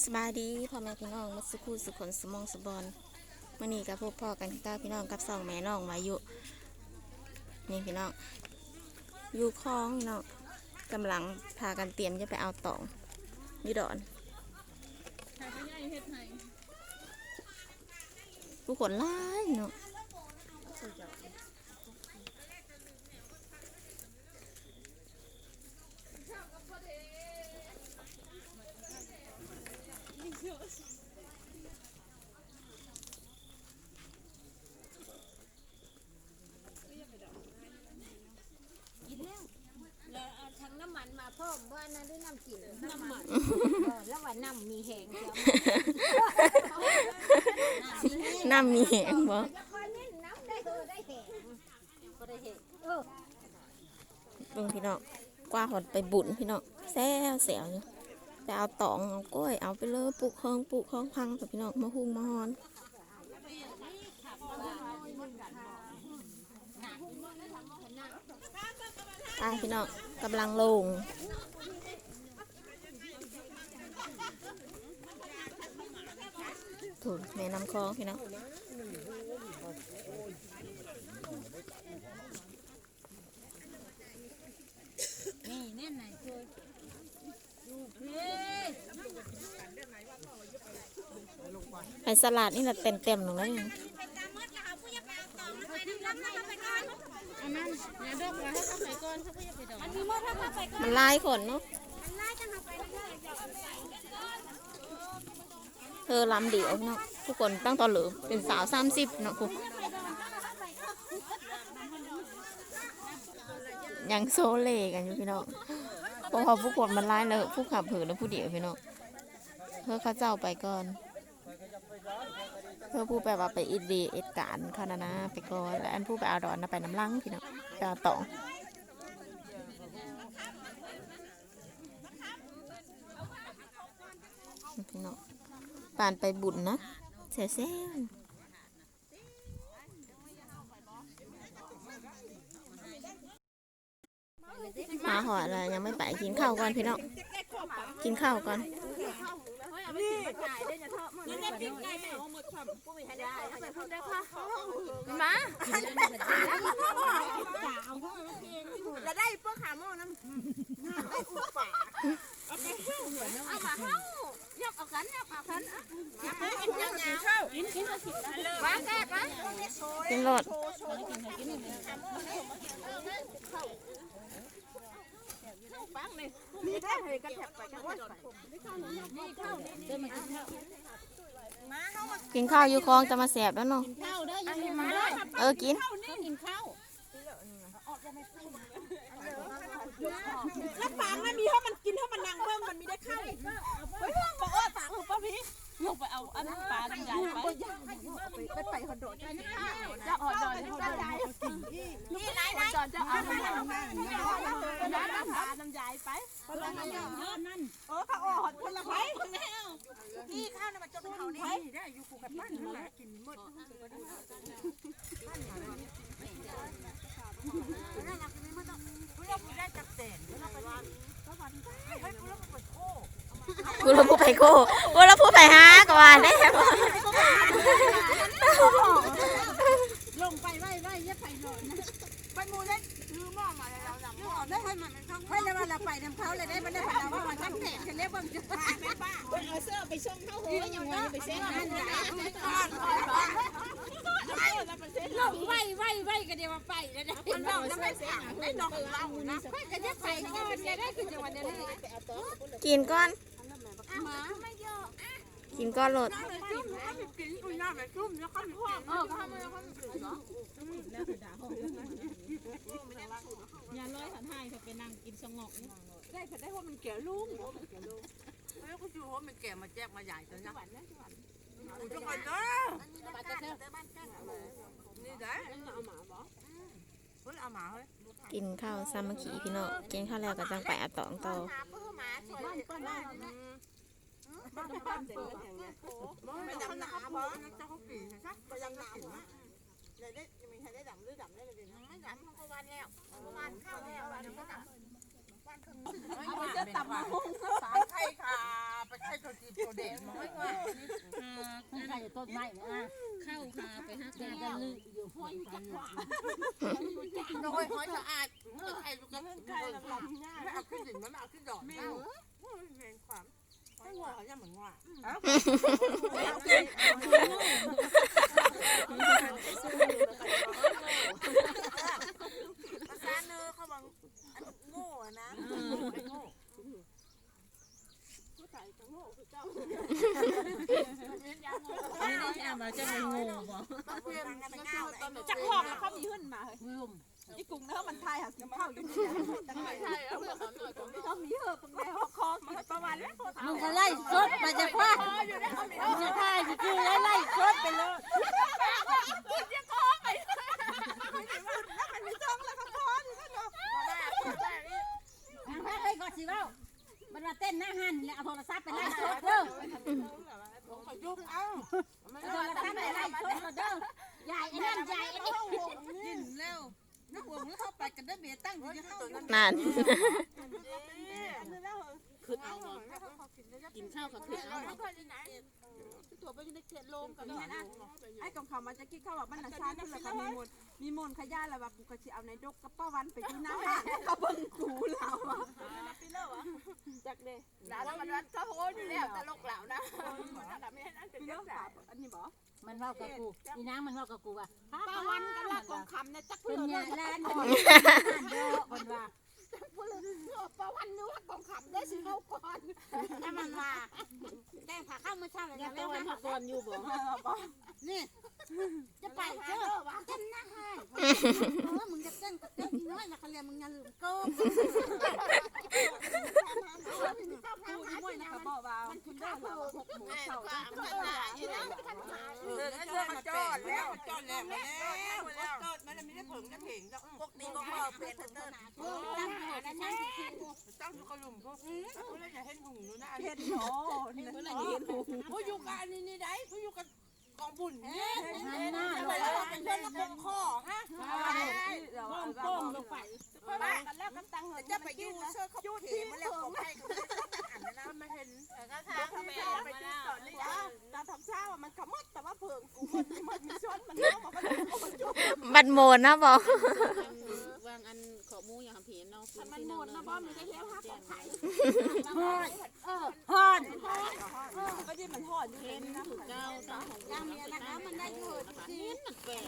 สบายดีพ่อแม่พี่น้องมัสคูสุขนสมองสบอนมื่อนี้กับพวกพ่อกันที่เก้าพี่น้องกับสองแม่น้องวายุนี่พี่น้องอยู่คลองเน้องกำลังพากันเตรียมจะไปเอาตองยี่ดอนผู้คนร้ายเนาะ แล้วเอาทั้งน้ำมันมาเพิ่มว่านั่นด้วยน้ำกินน้ำมันแล้วว่าน้ำมีแหงเดียวน้ำมีแหงบ่ล้วก็เน้นน้ำได้เออได้แหงก็ได้แหงเออเบิ่งพี่น้องกว่าหดไปบุญพี่น้องแซวแซวอยู่ไปเอาตองเอากล้วยเอาไปเลยปลูกเครื่องปลูกเครื่องพังแต่พี่น้องมาหุงมาฮอนไปพี่น้องกำลังลง ถูกแม่น้ำคลองพี่น้องนี่แน่นไหนช่วยดูเพลไอ้สลัดนี่แหละเต็มเต็มๆลงแล้วนี่อันนั้นอย่าดอกไว้ให้เขาไปก่อนเขาก็อย่าไปดอกอันนี้มดถ้าเขาไปก่อนมันลายขนเนาะ มันไล่จังเขาไปเรื่ อยเธอลำเดียวเนาะทุกคนตั้งตอนเหลือเป็นสาวสามสิบเนาะคุณยังโซเลกันอยู่พี่น้องเพราะว่าผู้คนมันร้ายเลยผู้ขับผืนแล้วผู้เดียวพี่น้องเพื่อข้าเจ้าไปก่อนเพื่อผู้ไปว่าไปอิดดีเอ็ดการคานานาไปก่อนแล้วอันผู้ไปเอาดอนนะไปน้ำลังพี่น้องไปเอาตองพี่น้อง ปานไปบุญนะแซ่บๆมาหอดอะไรยังไม่ไปกินข้าวก่อนพี่น้องกินข้าวก่อนมา จะได้พวกขาโม่น้ำได้อุปา เอามาเฮายับเอากันยับเอากัน กินเงาเข้า มาแก้มา กินรส มีได้เลยกระแทกไปกันว่าวมาเข้ามากินข้าวอยู่คลองจะมาแสบแล้วเนาะข้าวได้ยังมาได้เออกินกินข้าวแล้วฝางไม่มีถ้ามันกินถ้ามันนางเบิ้งมันมีได้ข้าวเฮ้ยบอกว่าฝางหรือป้าพี่ยกไปเอาอันนั้นปลาน้ำใหญ่ไปไปไปคอนโดจะนี่จะอ่อนดอนให้เขาด นี่ไหนไหน อน จะเอาน้ำน้ำปลาน้ำใหญ่ไปเออข้าวอ่อนคนละไผ่นี่ข้าวน่ะมันจนเขานี่ได้อยู่คู่กับบ้านนั่นแหละกินหมดได้จับเต็นเฮ้ยกูแล้วมันเปิดโค้กูเราผู้ไปโก้กูเราผู้ไปหาก่อนได้ไหม ลงไปไว้ไว้อย่าไปหน่อยนะ ไปมูได้ซื้อหม้อมาแล้วหลังหม้อ ได้ให้มันช่องให้แล้วเราไปนำเขาเลยได้มันได้ผ่านเราว่ามันช่างแตกกันเรียกว่ามันจะแม่ป้าเอาเสื้อไปส่งเข้าหัวยังไงไปเซ็นนั่นนะลงไว้ไว้ไว้ก็เดี๋ยวว่าไปแล้วนะมันบอกจะไม่เสียไม่ดอกเรานะก็จะไปก่อนจะได้คือจังหวัดนี้กินก้อนมาไม่เยอะกินก้อนรสน้า ไปจุ่มน้าไปกินอุ้ยน้าไปจุ่มแล้วก็มีความเออก็ทำไมเขาไม่เหรออย่าร้อยหันให้เขาไปนั่งกินสงบได้แต่ได้ว่ามันแก่ลุงเฮ้ยคุณจูว่ามันแก่มาแจกมาใหญ่จนนะอุ้ยจังหวัดเนาะนี่ได้เอาหมาบ่เฮ้ยเอาหมาเฮ้ยกินข้าวสามัคคีพี่น้องกินข้าวแล้วก็จังไปเอาตองต่อบ้านก็ได้บ้านบ้านเสร็จแล้วอย่างเงี้ยไม่ดำหนาเพราะเจ้าเขาปีใช่ก็ยังหนาหัวได้ได้มีใครได้ดำหรือดำได้เลยนะไม่ดำเขาวันแล้ววันเข้าแล้ววันก็ดำจะตับมุ้งสายไข่ขาไปไปใช้ตัวจีตัวเด่นน้อยกว่าใครต้นไม้นะเข้าหาไปหาแกก็ลืออยู่ห้อยจักว่าน้อยน้อยสะอาดใครลูกก็ใครละลำง่ายไม่เอาขึ้นดินมันเอาขึ้นดอกเอ้าแมงความไม่หัวเขาจะเหมือนว่าเอ้าภาษาเนอเขาบอกโง่นะโง่ผู้ชายก็ โง่คือเจ้านี่นี่อามาจะเป็นงูบ่จักหอบแล้วเขามีขึ้นมาเฮ้ยอีกุ้งเนื้อมันไทยหากินข้าวอยู่ที่จังไหนใช่เอาเพื่อความหน่อยของเขามีเหอะปังแล้วคอมาประวันแล้วมึงก็ไล่สดมาจากว่าจะพายคือไล่ไล่สดไปเลยมันมีจ้องแล้วเขาคออยู่นั่นเนาะแพ้เลยก่อนสิเว้า มันมาเต้นหน้าหันแล้วเอาโทรศัพท์ไปไล่สดเด้อเขายุบเอ้าเอาโทรศัพท์ไปไล่สดเด้อใหญ่ไอ้นั่นใหญ่ไอ้นี่กินแล้วนักวงแล้วเข้าไปกันได้เบียตั้งอยู่ที่เข้าอยู่นั่นคือเอาเนาะกินข้าวกับคือเอาเนาะตัวไปอยู่ในเขตโลมกันนี่นะไอ้กองเขามันจะคิดเขาว่ามันน่ะชาติแล้วก็มีมน มีมนขย่าแล้วว่ากูก็สิเอาในดกกับป้าวันไปที่น้ำบ้านเขาเบิ่งกูเราอะจากเด้ด่าแล้วมันว่าเขาโหอยู่แล้วตลกเหล่านะพี่เลิกฝาอันนี้บ่มันเว้ากับกูอีนางมันเว้ากับกูว่าป้าวันกันละกองคำเนี่ยจักเป็เพื่นอนเนี่ยเนี่ยแลนด์ บ่เด้อคนว่าป้าวันนึกว่ากองคำได้สิเขาก่อนถ้ามันว่าแก้ผ้าเข้ามือเช้าเลยยันะงแล้ตะววันนะพักกอนอยู่บ่นี่จะไปเจ้าจะนะให้เพราะว่ามึงจะเต้นกับเต้นน้อยนะเขาเรียกมึงอย่าลืมโกงกูนี่มวยนะเขาบอกว่าคุณได้ว่าหกโมงเช้าได้กันได้เดินเดินมาจอดแล้วจอดแล้วมาแล้วมาแล้วจอดมันไม่ได้ผงกระถิ่งพวกนี้ก็พอเป็นเดินตั้งหัวนะฉันเจ้าอยู่กระหลุมพวกผู้เล่นอย่าเห็นหุ่งดูนะเห็นโอ้เนี่ยเมื่อไหร่เห็นหูผู้อยู่กันนี่นี่ได้ผู้อยู่กันกองบุญเนี่ยหน้าทำไมเราเป็นเพื่อนละคงคอฮะราป้องป้องลงไปไปกันแล้วกันตังเงินจะไปยูเสื้อเขาเขมาแล้วของใครเขาอ่านนะไม่เห็นก็ถามแม่ไปที่สอนเลยจ้าตาทำเช้ามันขมดแต่ว่าเพิ่งกูมันมันมีชนมันเน่ามันมันจุกบัดโมนนะบอก วางอันขอมูอย่างผีเนาะ มันหมดนะบ่มันจะเลี้ยวห้าของไข่ ฮอนเออฮอนก็ที่มันหอดอยู่เห็นนะเก้าเก้าของยามเมียนะคะมันได้อยู่ที่มันแปด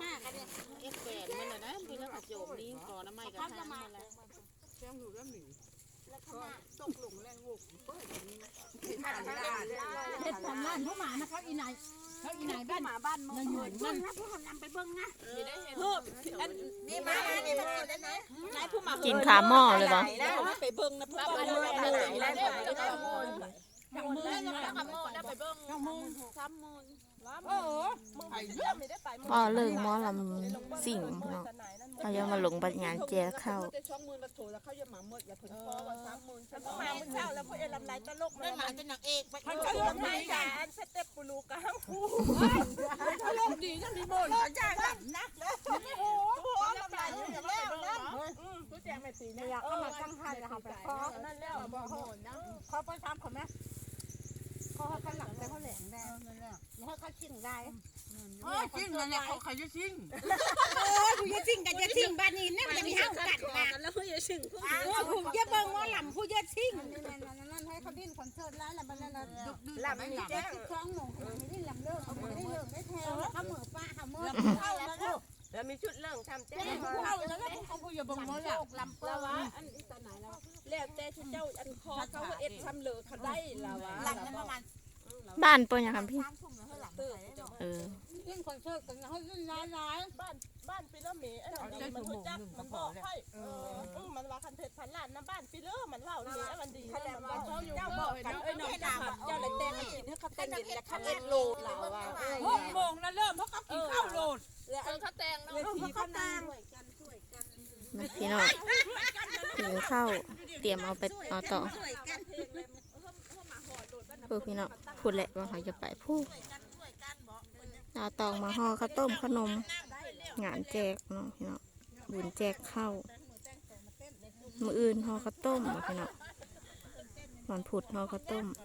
ห้ากันเนี่ยเอฟแปดมันน่ะนะพี่แล้วกระโจมนี้ก่อนน้ำไม้กับทางมาแล้วแก้มหูแล้วหมีตกหลงแรงวุกเห็นผ่านได้เฮ็ดของร้านผู้หมานะเขาอีไหนเขาอีไหนบ้านหมาบ้านมึงมันอยู่มันนะผู้คนนำไปเบิ้งนะเพิ่มอันนี่มานี่มากินได้ไหมนายผู้หมากินขาหม้อเลยปะแล้วไปเบิ้งนะผู้บ้านมือเลย มือแล้วเนี่ยจะได้โมนจังมือแล้วก็โมได้ไปเบิ้งจังมือซ้ำมือโอ้โหไปเยี่ยมไม่ได้ไปหม้อเลิงหมอลำสิ่งเนาะเขาจะมาลงบัญญานแจกข้าแต่ช่องมือมาโถแล้วเขาจะหมาหมดแล้วผลคอว่าซ้ำมือแล้วก็มาเมื่อเช้าแล้วพวกเอ็ลำไรตลกได้หมาจะหนักเอกไปมันก็ลงมาการสเต็ปปูลูกางคู่เขาลงดีจังมีโมนเจ้างนักแล้วโอ้โหลำไรอย่า แล้วนะผู้แจงแม่ตีเนี่ยอยากเข้ามาตั้งหันนะคะไปคอนั่นแล้วบอกโหนนะเขาไปทำเขาไหมเขาเขาหลังแต่เขาแหลมแน่นั่นแล้วแล้วเขาชิงได้เฮ้ยจริงเลยเนี่ยเขาใครจะจริงผู้ยชิงกันยชิงบ้านนี้เนี่ยมันจะมีห้าวกันนะแล้วผู้ใหญ่ชิงโอ้ผู้ยเบิ่งว่าหล่ำผู้ยชิงนั่นนั่นนั่นให้เขาดิ้นคอนเสิร์ตแล้วแหล้วมันนั่นหลับไม่หลับเจ็ดสิบสองโมงเขาไม่ได้หล่ำเลิกไม่ได้เลิกได้แถวเขาเหมือป้าเขาเหมื่อ ทำแจ้งเข้าแล้วเขาผู้อย่าบังมดลำเปิ้ลว่าอันอีสานไหนแล้วแล้วแต่ที่เจ้าอันคอเขาเอ็ดทำเหลือเขาได้แล้วว่าหลับประมาณบ้านเปิ้นยังครับพี่ เออ ดิ้นคอนเสิร์ตกันเขาดิ้นร้ายร้ายบ้านบ้านปีเลอร์เมย์อันนี้มันรู้จักมันบอกให้เออมันว่าคันเทศพันล้านน้ำบ้านปีเลอร์มันเล่านี่มันดีนะมันเจ้าบอกกันเอ้ยน้องจ้าเจ้าเลยแต่งกินให้เขาเต้นแล้วเขาเอ็ดโหลดเราว่าหกโมงแล้วเริ่มเพราะเขากินข้าวโหลดแล้วเขาแต่งเนาะเวทีพนังมาพี่น้องหิวข้าวเตรียมเอาไปเอาต่อเพื่อพี่น้องพูดแหละว่าเขาจะไปพูด เอาตองมาห่อข้าวต้มขนม งานแจกเนาะพี่น้องบุญแจกข้าวมืออื่นห่อข้าวต้มเนาะพี่น้องวันพุธห่อข้าวต้มเ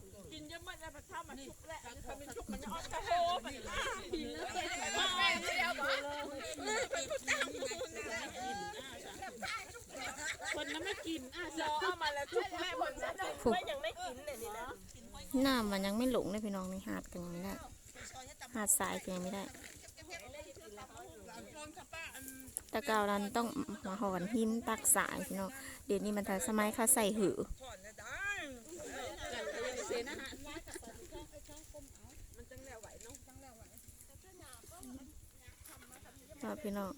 คนนั้นไม่กินอะรอเอามาแล้วทุกแม่คนนั้นไม่ยังไม่กินเลยนี่นะน้ำมันยังไม่หลงเลยพี่น้องในหาดกันยังไม่ได้ หาดทรายกันยังไม่ได้แตะเกานั้นต้องมาหอนหินตักสายพี่น้องเดี๋ยวนี้มันทันสมัยเขาใส่หือครับพี่น้อง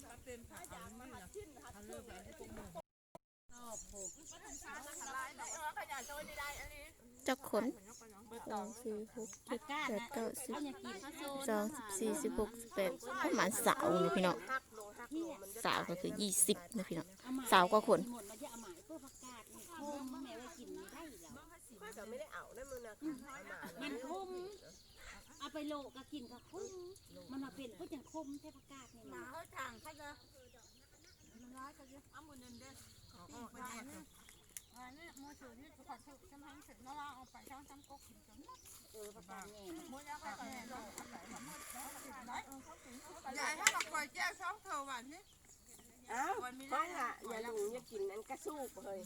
จักขนสองสี่หกเจ็ดแปดเก้าสิบสองสิบสี่สิบหกสิบแปดประมาณสาวนี่พี่น้องสาวก็คือยี่สิบนะพี่น้องสาวก็ขนหมดมาจะเอาหมายเพื่อประกาศนี่คมแม่ไว้กินไม่ได้หรอก็ไม่ได้เอานะมึงนะมันคมเอาไปโลก็กินก็คมมันมาเป็นก็จังคมแท้ประกาศนี่นะเขาทางเขาจะมันร้ายเขาจะเอามือเดินเด้อตี ไปเนี่ยอันนี้มือถือนี่ขอถือจำพังเสร็จแล้วเราเอาไปช่องจำก๊กกินจนเออประกาศแน่มือแล้วก็แน่ลงยายถ้าเราปล่อยแก้วช่องเธอวันนี้อ้าวไม่อะอย่าลุงอย่ากินนั้นกระสู้เลย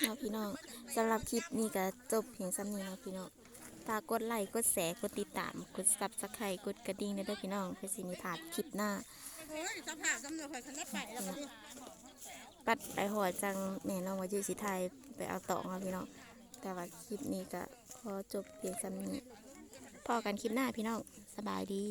เอาพี่น้องสำหรับคลิปนี้ก็จบเพียงซ้ำนี้นะพี่น้อง ฝากกดไลค์กดแชร์กดติดตาม กดซับสไครต์กดกระดิ่งด้อพี่น้องเพื่อสิมีพลาดคลิปหน้า เฮ้ยจะผ่ากำนวนใครคันนี้ไปแล้วก็ปัดไปหอจังแม่น้องว่าอยู่สิไทยไปเอาต่อครับพี่น้องแต่ว่าคลิปนี้ก็ขอจบเพียงซ้ำนี้พอกันคลิปหน้าพี่น้องสบายดี